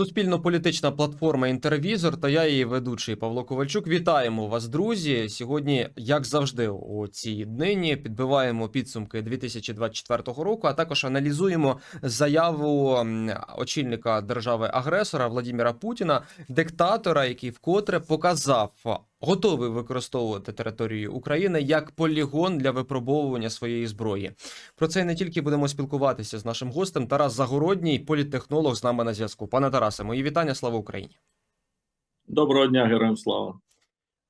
Суспільно-політична платформа Інтервізор та я її ведучий Павло Ковальчук. Вітаємо вас, друзі. Сьогодні, як завжди, у цій днині підбиваємо підсумки 2024 року, а також аналізуємо заяву очільника держави-агресора Владіміра Путіна, диктатора, який вкотре показав. Готовий використовувати територію України як полігон для випробовування своєї зброї. Про це не тільки будемо спілкуватися з нашим гостем. Тарас Загородній, політтехнолог, з нами на зв'язку. Пане Тарасе, мої вітання. Слава Україні. Доброго дня, героям слава.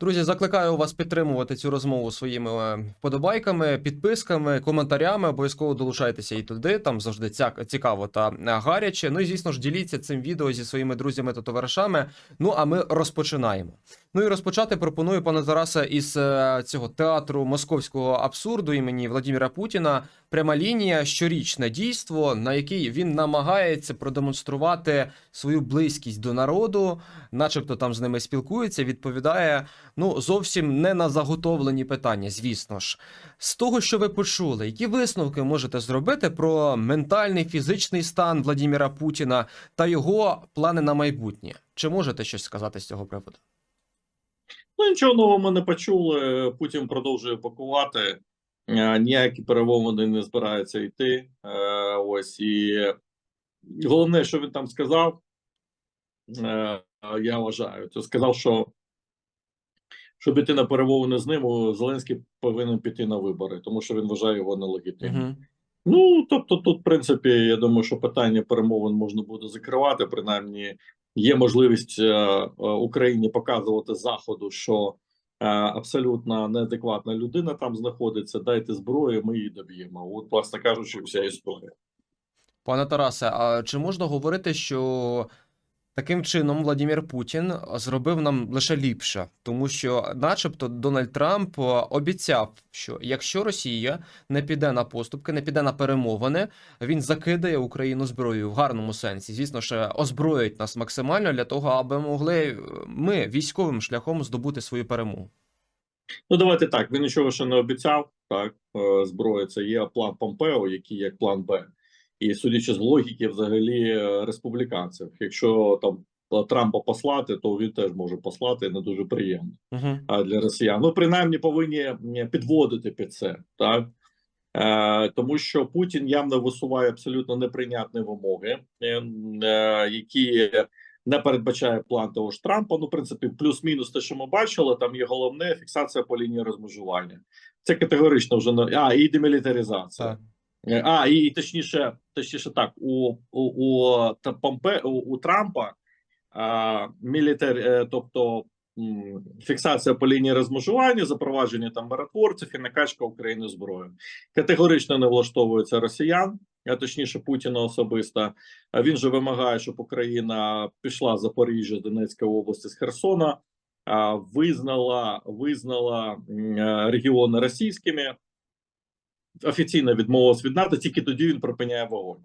Друзі, закликаю вас підтримувати цю розмову своїми е, вподобайками, підписками, коментарями. Обов'язково долучайтеся і туди. Там завжди цікаво та е, гаряче. Ну і звісно ж, діліться цим відео зі своїми друзями та товаришами. Ну а ми розпочинаємо. Ну і розпочати пропоную пане Тарасе із е, цього театру московського абсурду імені Владимира Путіна. Пряма лінія, щорічне дійство, на якій він намагається продемонструвати свою близькість до народу, начебто там з ними спілкується, відповідає ну зовсім не на заготовлені питання, звісно ж. З того, що ви почули, які висновки можете зробити про ментальний фізичний стан Владимира Путіна та його плани на майбутнє? Чи можете щось сказати з цього приводу? Ну нічого нового ми не почули. Путін продовжує пакувати. Е, Ніякі перемовини не збираються йти. Е, Ось і головне, що він там сказав, е, я вважаю, то сказав, що щоб іти на перемовини з ним, Зеленський повинен піти на вибори, тому що він вважає його нелегітимним. Угу. Ну, тобто, тут, в принципі, я думаю, що питання перемовин можна буде закривати. Принаймні, є можливість е, е, Україні показувати заходу, що е, абсолютно неадекватна людина там знаходиться. Дайте зброю, ми її доб'ємо. От, власне кажучи, вся історія. Пане Тарасе, а чи можна говорити, що таким чином Владимир Путін зробив нам лише ліпше, тому що, начебто, Дональд Трамп е, обіцяв, що якщо Росія не піде на поступки, не піде на перемовини, він закидає Україну зброєю в гарному сенсі. Звісно ж, озброїть нас максимально для того, аби могли е, ми військовим шляхом здобути свою перемогу. Ну, давайте так. Він нічого ще не обіцяв. Так, е, зброя це є план Помпео, який як план Б. І судячи з логіки, взагалі е, республіканців. Якщо там е, Трампа послати, то він теж може послати не дуже приємно. Угу. а, для росіян. Ну, принаймні, повинні підводити під це, так? Е, тому що Путін явно висуває абсолютно неприйнятні вимоги, е, е, які не передбачає план того ж Трампа. Ну, в принципі, плюс-мінус те, що ми бачили, там є головне фіксація по лінії розмежування. Це категорично вже не а і демілітаризація. Так. Е, А, і точніше, точніше так, у, у, у, Помпе, у, у Трампа а, мілітар, е, тобто фіксація по лінії розмежування, запровадження там миротворців і накачка України зброєю. Категорично не влаштовується росіян, а точніше Путіна особисто. Він же вимагає, щоб Україна пішла з Запоріжжя, Донецької області з Херсона, визнала, визнала е, регіони російськими офіційно відмовилась від НАТО, тільки тоді він припиняє вогонь.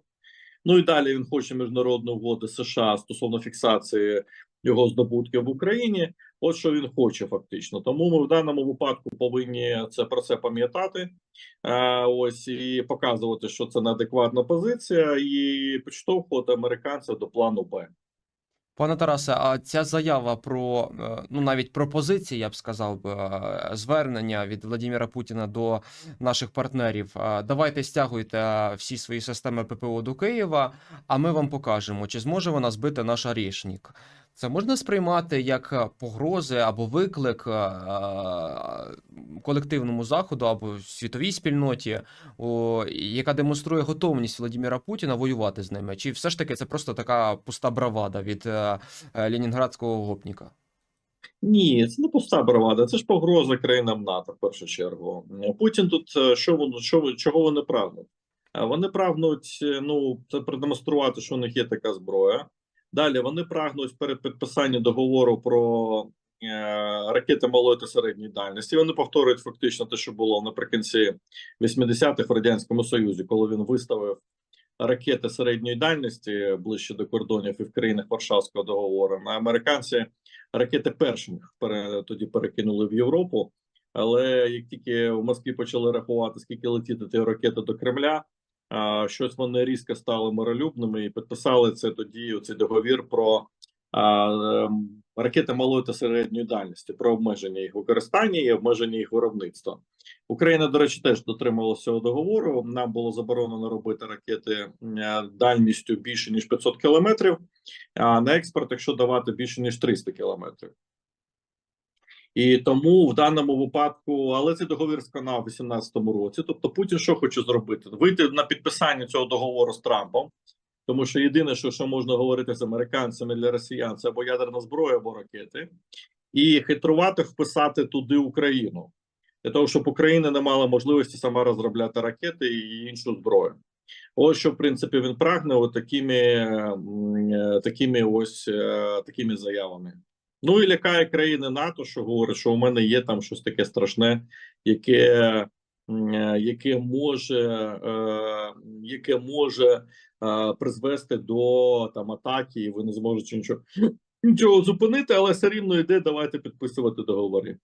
Ну і далі він хоче міжнародну угоду США стосовно фіксації його здобутків в Україні. От що він хоче, фактично. Тому ми в даному випадку повинні це про це пам'ятати. Е, ось і показувати, що це неадекватна позиція, і підштовхувати американців до плану Б. Пане Тарасе, а ця заява про е, ну навіть пропозиції, я б сказав би, е, звернення від Владимира Путіна до наших партнерів. е, Давайте стягуйте всі свої системи ППО до Києва, а ми вам покажемо, чи зможе вона збити наш Арішнік. Це можна сприймати як е, погрози або виклик е, е, колективному заходу або світовій спільноті, яка демонструє готовність Владимира Путіна воювати з ними? Чи все ж таки це просто така пуста бравада від ленінградського гопніка? Ні, це не пуста бравада, це ж погроза країнам НАТО в першу чергу. Путін тут що воно що чого вони прагнуть? Вони прагнуть ну це продемонструвати, що у них є така зброя. Далі вони прагнуть перед підписанням договору про е, ракети малої та середньої дальності. Вони повторюють фактично те, що було наприкінці 80-х в радянському Союзі, коли він виставив ракети середньої дальності ближче до кордонів і в країнах Варшавського договору. А американці ракети першими пере, тоді перекинули в Європу. Але як тільки в Москві почали рахувати, скільки летіти ті ракети до Кремля, щось вони різко стали миролюбними і підписали це тоді. Цей договір про ем, ракети малої та середньої дальності, про обмеження їх використання і обмеження їх виробництва. Україна, до речі, теж дотрималася цього договору. Нам було заборонено робити ракети е, дальністю більше ніж 500 кілометрів, а на експорт, якщо давати більше ніж 300 кілометрів. І тому в даному випадку, але цей договір сканав у 2018 році. Тобто, Путін що хоче зробити? Вийти на підписання цього договору з Трампом, тому що єдине, що, що можна говорити з американцями для росіян, це або ядерна зброя, або ракети, і хитрувати вписати туди Україну для того, щоб Україна не мала можливості сама розробляти ракети і іншу зброю. Ось що в принципі він прагне от такими, е, такими ось е, такими заявами. Ну і лякає країни НАТО, що говорить, що у мене є там щось таке страшне, яке, е, яке може, е, яке може е, призвести до там атаки, і ви не зможете нічого, нічого зупинити, але все рівно йде. Давайте підписувати договори.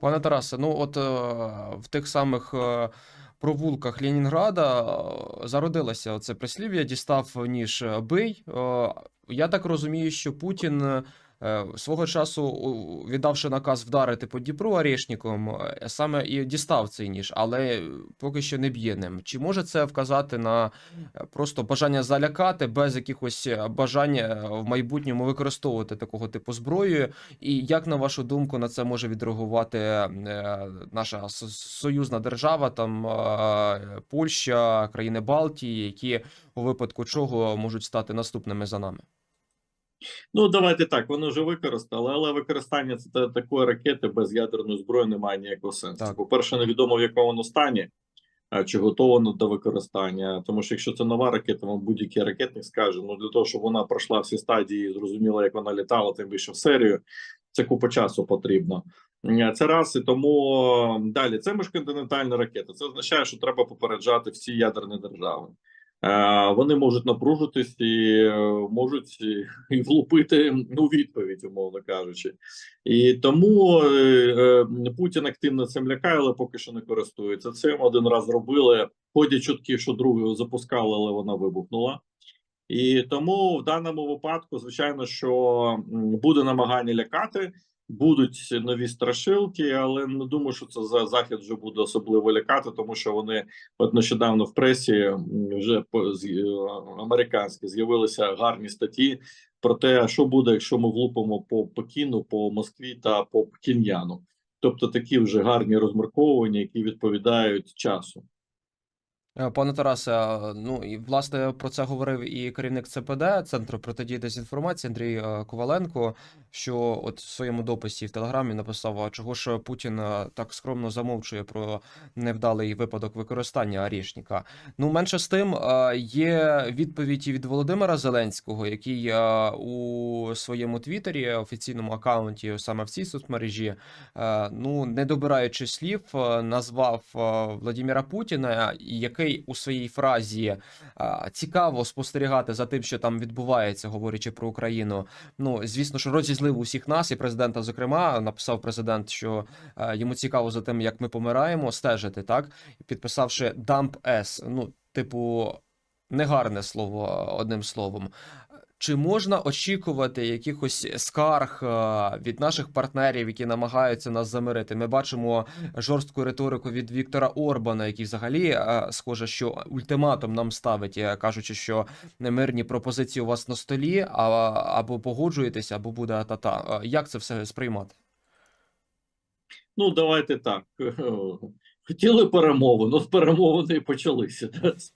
Пане Тарасе, ну от в тих самих провулках Ленінграда зародилося це прислів'я дістав ніж бий. Я так розумію, що Путін свого часу, віддавши наказ вдарити по Дніпру Орешником, е, саме і дістав цей ніж, але поки що не б'є ним. Чи може це вказати на е, просто бажання залякати без якихось е, бажання в майбутньому використовувати такого типу зброю? І як на вашу думку на це може відреагувати е, наша со- союзна держава, там е, Польща, країни Балтії, які у випадку чого можуть стати наступними за нами? Ну давайте так. Вони вже використали, але використання це такої ракети без ядерної зброї немає ніякого сенсу. Так. По перше, невідомо в якому воно стані, а, чи готово воно до використання. Тому що якщо це нова ракета, вам будь-який ракетник скаже: ну для того, щоб вона пройшла всі стадії, і зрозуміла, як вона літала, тим більше в серію. Це купа часу потрібно. Е, Це раз і тому далі. Це міжконтинентальна ракета. Це означає, що треба попереджати всі ядерні держави. Е, Вони можуть напружитись і е, можуть і- влупити у відповідь, умовно кажучи. І тому е, Путін активно цим лякає, але поки що не користується цим. Один раз зробили. Ходять чутки, що другу запускали, але вона вибухнула. І тому в даному випадку, звичайно, що буде намагання лякати, будуть нові страшилки, але не думаю, що це за захід вже буде особливо лякати, тому що вони от нещодавно в пресі вже по е, американські з'явилися гарні статті про те, що буде, якщо ми влупимо по Пекіну, по Москві та по Пхеньяну. Тобто такі вже гарні розмірковування, які відповідають часу. Е, Пане Тарасе, ну і власне про це говорив і керівник ЦПД Центру протидії дезінформації Андрій е, Коваленко. Що от в своєму дописі в Телеграмі написав, а чого ж Путін е, так скромно замовчує про невдалий випадок використання Арішніка. Ну менше з тим е, є відповідь і від Володимира Зеленського, який е, у своєму твіттері, офіційному акаунті, саме в цій соцмережі, е, ну не добираючи слів, е, назвав е, Владимира Путіна, який у своїй фразі цікаво спостерігати за тим, що там відбувається, говорячи про Україну. Ну звісно ж, розізлив усіх нас і президента. Зокрема, написав президент, що е, йому цікаво за тим, як ми помираємо, стежити так, підписавши дамп С. Ну, типу, негарне слово одним словом. Чи можна очікувати якихось скарг е, від наших партнерів, які намагаються нас замирити? Ми бачимо жорстку риторику від Віктора Орбана, який взагалі е, схоже, що ультиматум нам ставить, е, кажучи, що мирні пропозиції у вас на столі, або погоджуєтеся, або буде атата. Е, Як це все сприймати? Ну, давайте так. Хотіли перемови, ну з перемовини і почалися.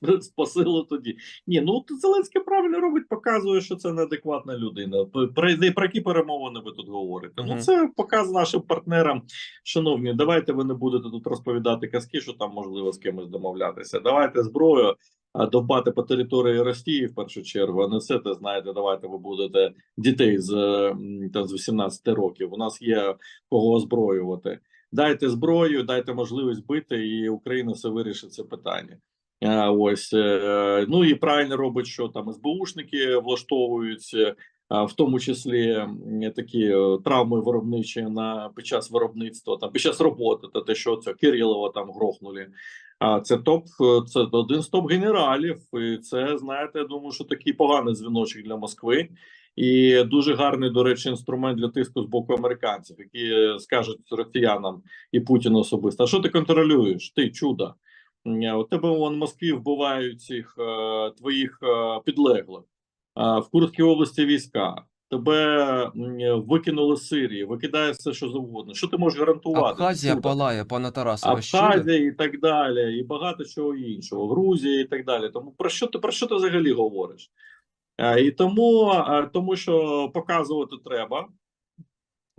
да, Спасило тоді. Ні, ну Зеленський правильно робить, показує, що це неадекватна людина. Про, про які перемовини ви тут говорите? Ну це показ нашим партнерам. Шановні, давайте ви не будете тут розповідати казки, що там можливо з кимось домовлятися. Давайте зброю. Довбати по території Росії в першу чергу, а не все те знаєте. Давайте ви будете дітей з там з 18 років. У нас є кого озброювати дайте зброю, дайте можливість бити, і Україна все вирішить це питання. Ось е, ну і правильно робить, що там СБУшники влаштовують, е, в тому числі такі е, травми виробничі на під час виробництва, там під час роботи, та те, що це Кирилова там грохнули. А це топ, це один з топ генералів. І це знаєте, я думаю, що такий поганий дзвіночок для Москви. І дуже гарний, до речі, інструмент для тиску з боку американців, які скажуть росіянам і Путіну особисто: а що ти контролюєш? Ти чудо. У тебе вон в Москві вбивають цих е, твоїх е, підлеглих в Курській області війська. Тебе викинули з Сирії, викидає все, що завгодно. Що ти можеш гарантувати? Абхазія Чудо. палає, пане Тарасе. ви? Абхазія і так далі, і багато чого іншого, Грузія і так далі. Тому про що ти про що ти взагалі говориш? Е, І тому, е, тому що показувати треба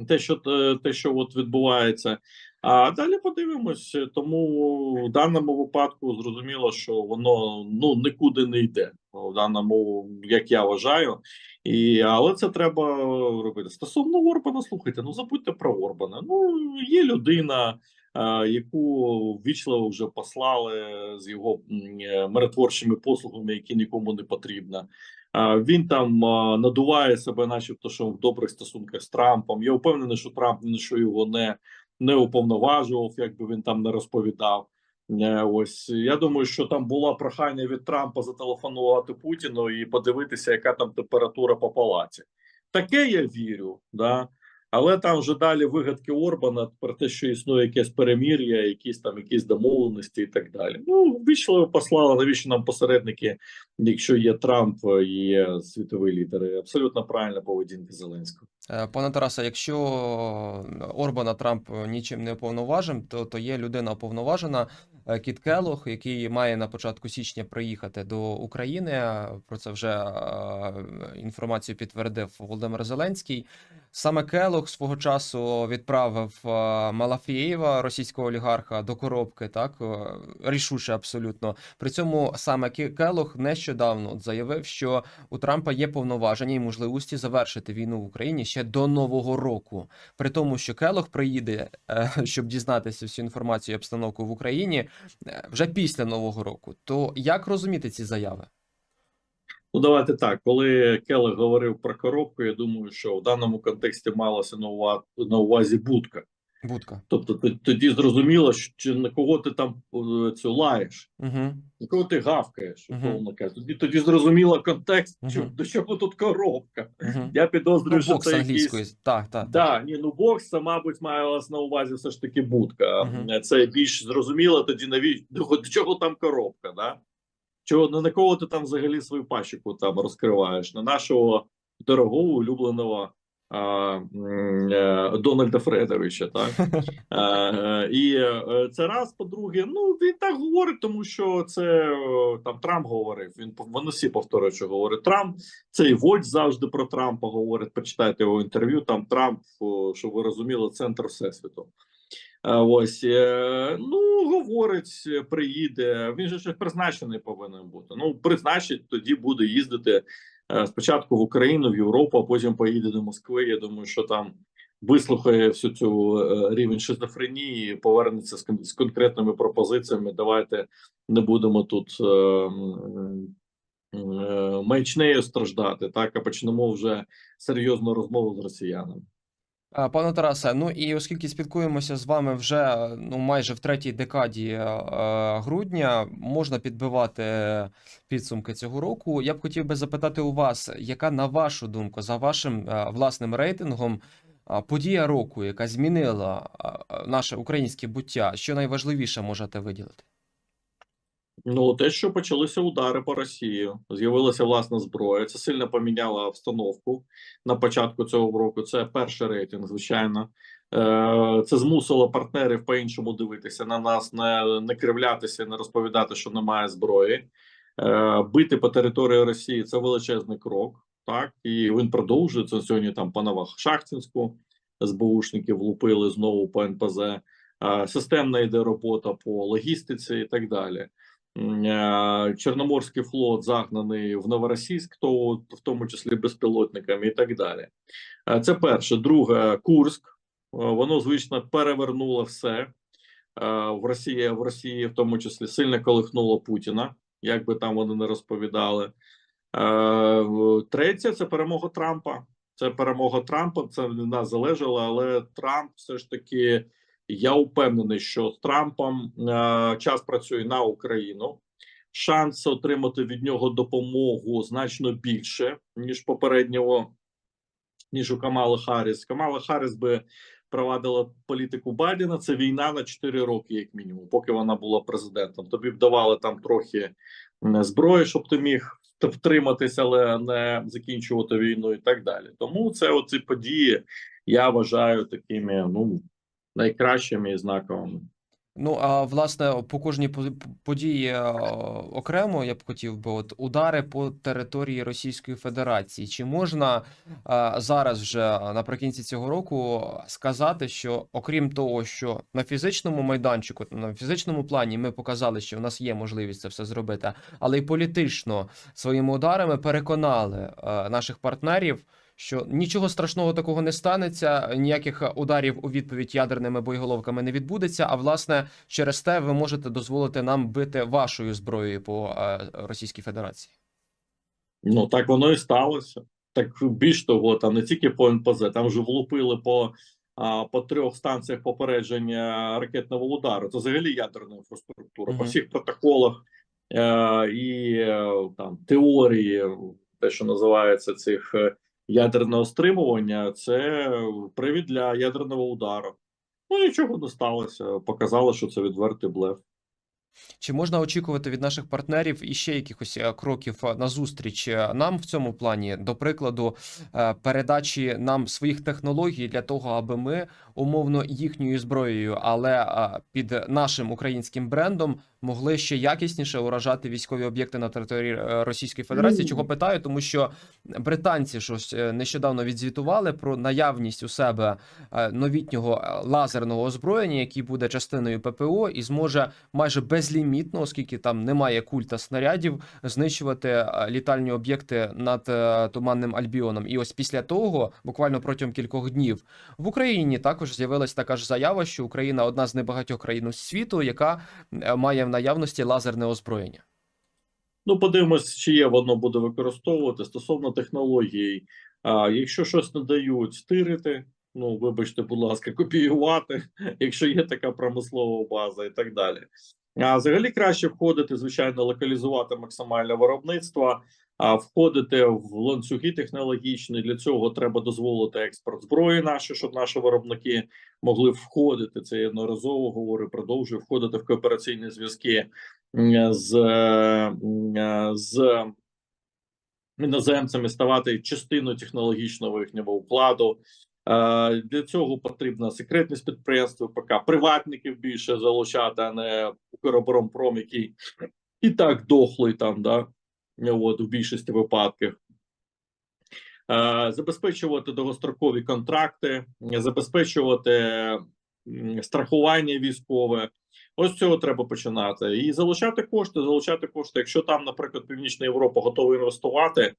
те, що е, те, що от відбувається. А далі подивимось. Тому в даному випадку зрозуміло, що воно ну нікуди не йде. В даному, як я вважаю, і але це треба робити. Стосовно Орбана, слухайте, ну забудьте про Орбана. Ну є людина, яку ввічливо вже послали з його миротворчими послугами, які нікому не потрібні. Він там надуває себе, начебто, що в добрих стосунках з Трампом. Я впевнений, що Трамп що його не, не уповноважував, якби він там не розповідав. Е, Ось я думаю, що там було прохання від Трампа зателефонувати Путіну і подивитися, яка там температура по палаті. Таке я вірю, да. Але там вже далі вигадки Орбана про те, що існує якесь перемір'я, якісь там якісь домовленості і так далі. Ну, ввічливо послали, навіщо нам посередники, якщо є Трамп є світові лідери. Абсолютно правильна поведінка Зеленського. Е, Пане Тарасе, якщо Орбана Трамп нічим не уповноважив, то, то є людина уповноважена е, Кіт Келох, який має на початку січня приїхати до України. Про це вже е, інформацію підтвердив Володимир Зеленський. Саме Келох свого часу відправив е, Малафієва, російського олігарха, до коробки, так е, рішуче абсолютно. При цьому саме Келох нещодавно заявив, що у Трампа є повноваження і можливості завершити війну в Україні ще до нового року. При тому, що Келох приїде, е, щоб дізнатися всю інформацію і обстановку в Україні вже після нового року. То як розуміти ці заяви? Ну, давайте так. Коли Келех говорив про коробку, я думаю, що в даному контексті малося на увазі, на увазі будка. Будка. Тобто тоді зрозуміло, що на кого ти там е, цю лаєш, Угу. на кого ти гавкаєш, умовно. Тоді тоді зрозуміло контекст, що, до чого тут коробка. Угу. Я підозрюю, Ну, що це англійською. якийсь... Так, так. Да, ні, ну бокс, це, мабуть, маялась на увазі все ж таки будка. Мгм. Це більш зрозуміло, тоді навіть до до чого там коробка, да? Чого на на кого ти там взагалі свою пащику там розкриваєш? На нашого дорогого улюбленого а, е, Дональда Фредовича, так? Е, е, І е, це раз, по-друге, ну він так говорить, тому що це там Трамп говорив. Він вони всі повторюють, що говорить Трамп. Цей Вольт завжди про Трампа говорить. Почитайте його інтерв'ю. Там Трамп, щоб ви розуміли, центр всесвіту. Ось е, ну говорить, е, приїде. Він же ж призначений повинен бути. Ну призначить, тоді буде їздити е, спочатку в Україну, в Європу, а потім поїде до Москви. Я думаю, що там вислухає всю цю рівень шизофренії, повернеться з, конкретними пропозиціями. Давайте не будемо тут маячнею страждати, так а почнемо вже серйозну розмову з росіянами. А, Пане Тарасе, ну і оскільки спілкуємося з вами вже ну майже в третій декаді е, е, грудня, можна підбивати підсумки цього року. Я б хотів би запитати у вас, яка на вашу думку, за вашим е, власним рейтингом, а, подія року, яка змінила наше українське буття, що найважливіше можете виділити? Ну, те, що почалися удари по Росії, з'явилася власна зброя. Це сильно поміняло обстановку на початку цього року. Це перший рейтинг, звичайно. Е, Це змусило партнерів по-іншому дивитися на нас, не, не кривлятися, не розповідати, що немає зброї. Е, Бити по території Росії це величезний крок. Так і він продовжується сьогодні. Там по Новошахтинську СБУшників лупили знову по НПЗ. Е, Системна йде робота по логістиці і так далі. Е, Чорноморський флот загнаний в Новоросійськ, то в тому числі безпілотниками і так далі. Е, Це перше. Друге, Курськ. Е, Воно звично перевернуло все в Росії, в Росії, в тому числі сильно колихнуло Путіна, як би там вони не розповідали. Третє це перемога Трампа. Це перемога Трампа. Це від нас залежало, але Трамп все ж таки Я впевнений, що з Трампом е, час працює на Україну. Шанс отримати від нього допомогу значно більше ніж попереднього, ніж у Камали Харріс. Камала Харріс би провадила політику Байдена. Це війна на 4 роки, як мінімум, поки вона була президентом. Тобі б давали там трохи зброї, щоб ти міг вт- втриматися, але не закінчувати війну і так далі. Тому це оці події я вважаю такими ну найкращими і знаковими. Ну, а власне, по кожній по- по- події е, окремо я б хотів би от удари по території Російської Федерації. Чи можна е, зараз вже наприкінці цього року сказати, що окрім того, що на фізичному майданчику, на фізичному плані ми показали, що в нас є можливість це все зробити, але й політично своїми ударами переконали е, наших партнерів. Що нічого страшного такого не станеться, ніяких ударів у відповідь ядерними боєголовками не відбудеться. А власне, через те ви можете дозволити нам бити вашою зброєю по е, Російській Федерації. Ну так воно і сталося. Так більш того, там не тільки по НПЗ, там вже влупили по, по трьох станціях попередження ракетного удару. Це взагалі ядерна інфраструктура. По всіх протоколах е, і е, там теорії, те, що називається цих е, ядерного стримування, це привід для ядерного удару. Ну нічого не сталося. Показало, що це відвертий блеф. Чи можна очікувати від наших партнерів іще якихось е, кроків е, назустріч е, нам в цьому плані, до прикладу, передачі нам своїх технологій для того, аби ми умовно їхньою зброєю, але під нашим українським брендом могли ще якісніше уражати військові об'єкти на території е, Російської Федерації? Ну. Чого питаю? Тому що британці щось е, нещодавно відзвітували про наявність у себе е, новітнього лазерного озброєння, який буде частиною ППО і зможе майже безлімітно, оскільки там немає куль та снарядів, знищувати літальні об'єкти над туманним Альбіоном. І ось після того, буквально протягом кількох днів, в Україні також з'явилась така ж заява, що Україна одна з небагатьох країн світу, яка має в наявності лазерне озброєння. Ну, подивимось, чи є воно буде використовувати стосовно технологій. А, якщо щось не дають стирити, ну вибачте, будь ласка, копіювати, якщо є така промислова база і так далі. А взагалі краще входити, звичайно, локалізувати максимальне виробництво, входити в ланцюги технологічні. Для цього треба дозволити експорт зброї наші, щоб наші виробники могли входити. Це я неодноразово говорю, продовжую входити в коопераційні зв'язки з, з іноземцями, ставати частиною технологічного їхнього укладу. Для цього потрібна секретність підприємства, ПК приватників більше залучати, а не Укроборонпром, який і так дохлий там, да, от, в більшості випадків. Е, Забезпечувати довгострокові контракти, забезпечувати страхування військове. Ось цього треба починати. І залучати кошти, залучати кошти. Якщо там, наприклад, Північна Європа готова інвестувати,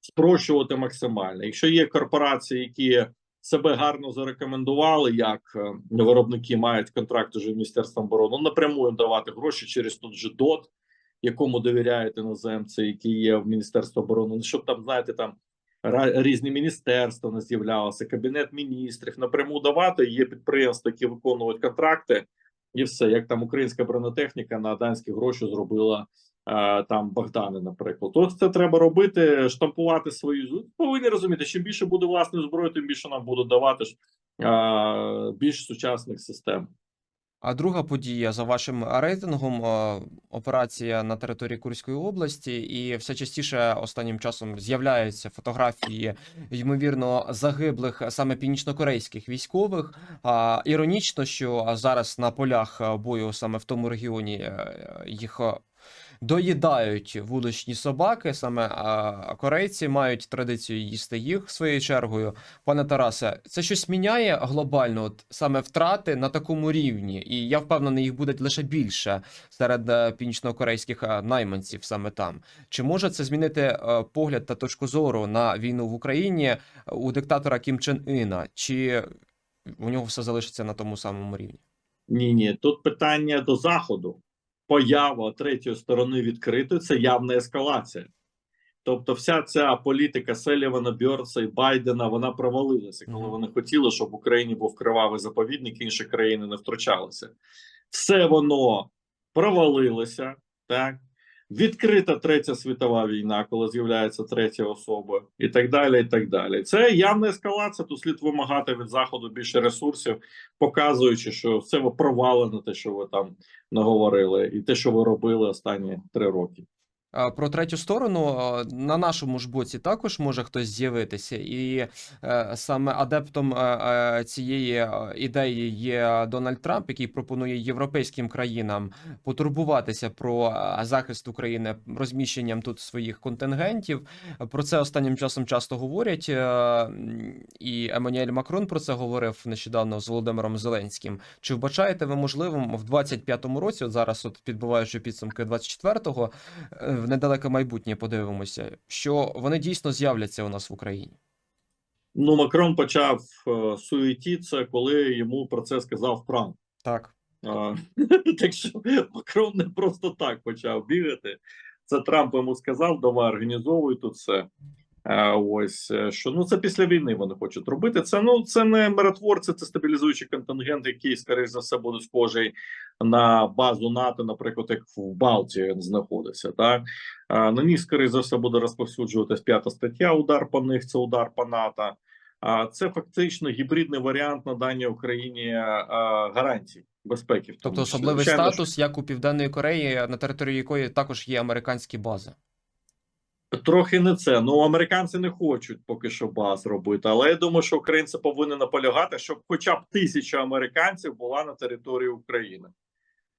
спрощувати максимально. Якщо є корпорації, які себе гарно зарекомендували, як е, виробники мають контракт уже з Міністерством оборони, ну, напряму їм давати гроші через тут же ДОТ, якому довіряють іноземці, які є в Міністерстві оборони. Ну, щоб там, знаєте, там різні міністерства не з'являлися, кабінет міністрів напряму давати. Є підприємства, які виконують контракти, і все як там українська бронетехніка на данські гроші зробила е, там Богдани, наприклад. Ось це треба робити, штампувати свою повинні розуміти. Чим більше буде власної зброї, тим більше нам будуть давати ж е, більш сучасних систем. А друга подія за вашим рейтингом е, операція на території Курської області, і все частіше останнім часом з'являються фотографії ймовірно загиблих саме північнокорейських військових. Іронічно, що зараз на полях е, бою саме в тому регіоні е, їх. Доїдають вуличні собаки, саме а, корейці мають традицію їсти їх своєю чергою. Пане Тарасе, це щось міняє глобально, от саме втрати на такому рівні, і я впевнений, їх буде лише більше серед е, північнокорейських е, найманців саме там. Чи може це змінити е, погляд та точку зору на війну в Україні у диктатора Кім Чен Іна? Чи у нього все залишиться на тому самому рівні? Ні, ні, тут питання до заходу. Поява третьої сторони відкритої це явна ескалація. Тобто, вся ця політика Селівана, Бьорса і Байдена вона провалилася, коли вони хотіли, щоб в Україні був кривавий заповідник, інші країни не втручалися. Все воно провалилося, так. Відкрита третя світова війна, коли з'являється третя особа, і так далі. І так далі. Це явна ескалація. Тут слід вимагати від заходу більше ресурсів, показуючи, що це провалено, те, що ви там наговорили, і те, що ви робили останні три роки. Про третю сторону на нашому ж боці також може хтось з'явитися, і е, саме адептом е, е, цієї ідеї є Дональд Трамп, який пропонує європейським країнам потурбуватися про захист України розміщенням тут своїх контингентів. Про це останнім часом часто говорять, і Еммануель Макрон про це говорив нещодавно з Володимиром Зеленським. Чи вбачаєте ви можливим в 25-му році, от зараз, от підбиваючи підсумки 24-го, е, в недалеке майбутнє подивимося, що вони дійсно з'являться у нас в Україні. Ну, Макрон почав е, суетитися, коли йому про це сказав Трамп. Так. А, так що Макрон не просто так почав бігати. Це Трамп йому сказав, давай організовуй тут все. А, ось е, що ну це після війни вони хочуть робити. Це ну це не миротворці, це стабілізуючий контингент, який, скоріш за все, буде схожий на базу НАТО, наприклад, як в Балтії знаходиться. Так на них, скоріш за все, буде розповсюджуватись п'ята стаття. Удар по них це удар по НАТО. А це фактично гібридний варіант надання Україні гарантій безпеки. Тобто особливий Звичайно, статус, як у Південної Кореї, на території якої також є американські бази. Трохи не це. Ну американці не хочуть поки що баз робити. Але я думаю, що українці повинні наполягати, щоб хоча б тисяча американців була на території України.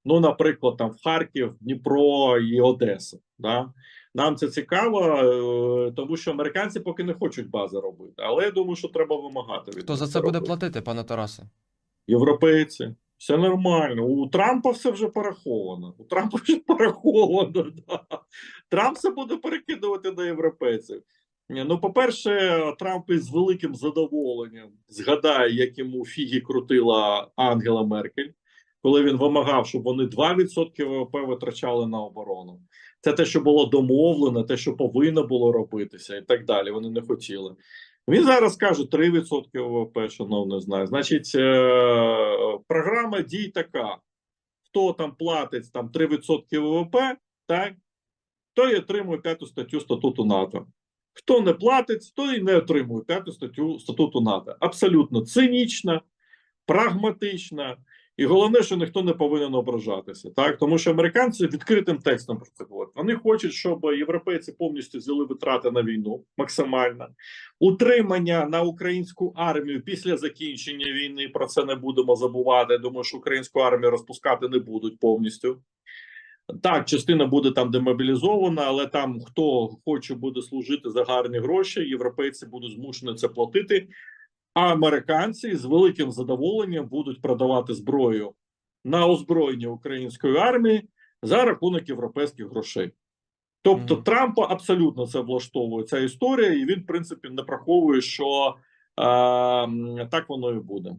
Ну, наприклад, там в Харків, Дніпро і Одеса. Да? Нам це цікаво, е, тому що американці поки не хочуть бази робити. Але я думаю, що треба вимагати від Хто за це буде платити, пане Тарасе? Європейці. Все нормально. У Трампа все вже пораховано. У Трампа вже пораховано. Да. Трамп все буде перекидувати на європейців. Ну, по-перше, Трамп із великим задоволенням згадає, як йому фіги крутила Ангела Меркель, коли він вимагав, щоб вони 2% ВВП витрачали на оборону. Це те, що було домовлено, те, що повинно було робитися, і так далі. Вони не хотіли. Він зараз каже 3% ВВП, шановний знає. Значить, е- програма дій така: хто там платить там 3% ВВП, так, той отримує п'яту статтю статуту НАТО. Хто не платить, той не отримує п'яту статтю статуту НАТО. Абсолютно цинічна, прагматична. І головне, що ніхто не повинен ображатися, так тому що американці відкритим текстом про це говорять. Вони хочуть, щоб європейці повністю взяли витрати на війну максимально. Утримання на українську армію після закінчення війни. Про це не будемо забувати. Думаю, що українську армію розпускати не будуть повністю. Так, частина буде там демобілізована, але там хто хоче буде служити за гарні гроші, європейці будуть змушені це платити. А американці з великим задоволенням будуть продавати зброю на озброєння української армії за рахунок європейських грошей. Тобто Мгм. Трампа абсолютно це влаштовує ця історія, і він, в принципі, не приховує, що е, так воно і буде.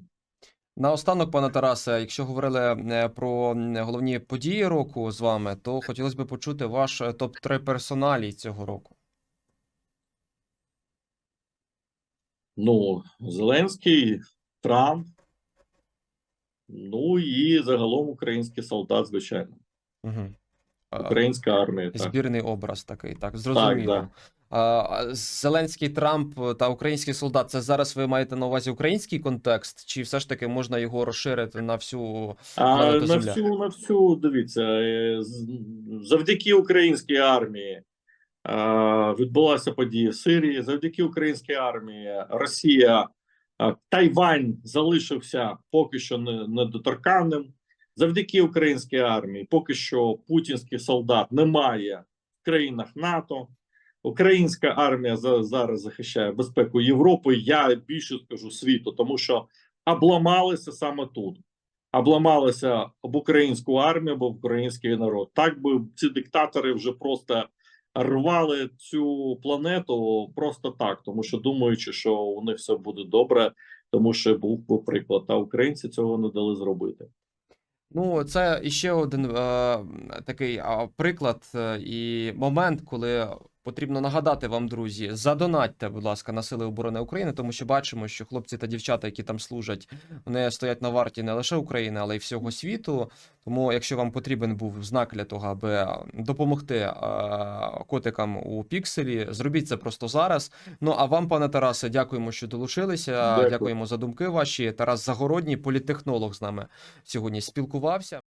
Наостанок, пане Тарасе, якщо говорили е, про головні події року з вами, то хотілося б почути ваш е, топ-3 персоналій цього року. Ну, Зеленський, Трамп, ну і загалом український солдат, звичайно, Угу. українська армія. Так. Збірний образ такий, так, зрозуміло. да. А, а Зеленський Трамп та український солдат це зараз ви маєте на увазі український контекст, чи все ж таки можна його розширити на всю А на всю, на всю дивіться, е, завдяки українській армії е, відбулася подія Сирії. Завдяки українській армії Росія, е, Тайвань залишився поки що не- недоторканним. Завдяки українській армії, поки що путінський солдат немає в країнах НАТО. Українська армія за- зараз захищає безпеку Європи. Я більше скажу світу, тому що обламалися саме тут обламалися об українську армію, об український народ. Так би ці диктатори вже просто рвали цю планету просто так, тому що думаючи, що у них все буде добре, тому що був приклад. А українці цього не дали зробити. Ну, це іще один е, такий приклад е, і момент, коли Потрібно нагадати вам, друзі, задонатьте, будь ласка, на Сили оборони України, тому що бачимо, що хлопці та дівчата, які там служать, вони стоять на варті не лише України, але й всього світу. Тому, якщо вам потрібен був знак для того, аби допомогти е, котикам у пікселі, зробіть це просто зараз. Ну а вам, пане Тарасе, дякуємо, що долучилися. Дякую. Дякуємо за думки ваші. Тарас Загородній, політтехнолог, з нами сьогодні спілкувався.